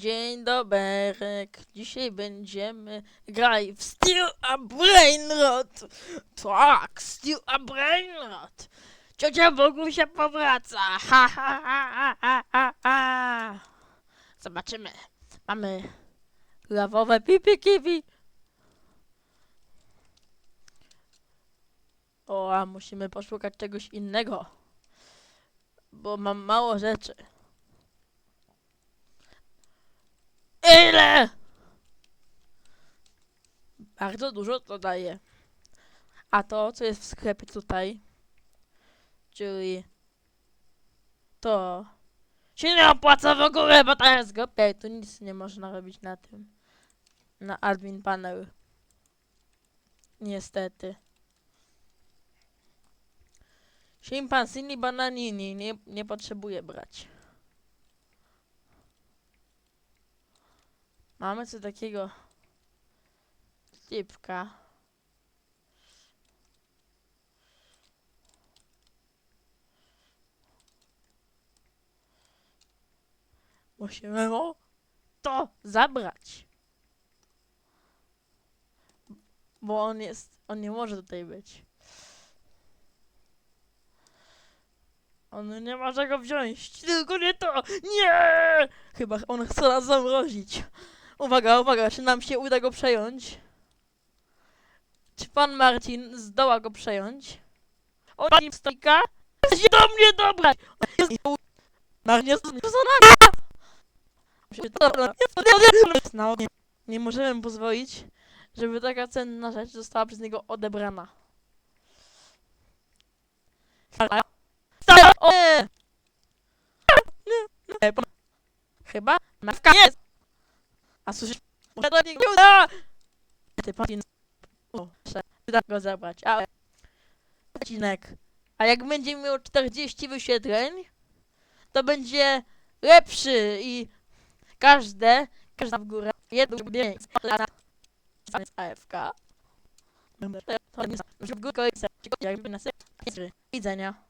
Dzień doberek. Dzisiaj będziemy grać w Steel a Brainrot. Tak, Steel a Brainrot. Ciocia Bogu się powraca. Ha, ha, ha, ha, ha, ha. Zobaczymy. Mamy lawowe pipi kiwi. O, a musimy poszukać czegoś innego. Bo mam mało rzeczy. Bardzo dużo to daje. A to, co jest w sklepie tutaj, czyli to się nie opłaca w ogóle, bo to jest głupie. Tu nic nie można robić na tym. Na admin panel. Niestety. Schimpansini bananini nie, nie potrzebuję brać. Mamy co takiego typka. Musimy mu to zabrać. Bo on jest, on nie może tutaj być. On nie ma czego wziąć, tylko nie to! Nie! Chyba on chce nas zamrozić. Uwaga, uwaga, czy nam się uda go przejąć? Czy pan Marcin zdoła go przejąć? O, pani stojka? Jest do mnie dobra! Jest Marcin jest no, nie, możemy pozwolić, żeby taka cenna rzecz została przez niego odebrana. Chyba Marka jest! A słyszysz? Może niego nie uda! Ty. O, muszę go zabrać, ale... Odcinek. A jak będzie miał 40 wyświetleń, to będzie lepszy i każde, każda w górę, jedno dzień, z AFK. To nie w górę, jakby na Widzenia.